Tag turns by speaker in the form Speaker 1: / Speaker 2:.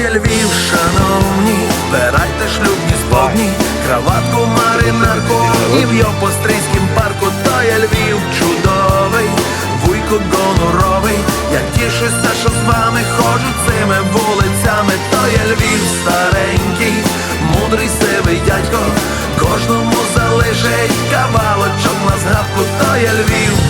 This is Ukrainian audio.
Speaker 1: То Львів, шановні, збирайте шлюбні сподні, краватку, маринарку і в Йопострийськім парку, то є Львів чудовий, вуйко гоноровий, я тішуся, що з вами ходжу цими вулицями, то є Львів старенький, мудрий сивий дядько, кожному залежить кавалочок на згадку, то є Львів,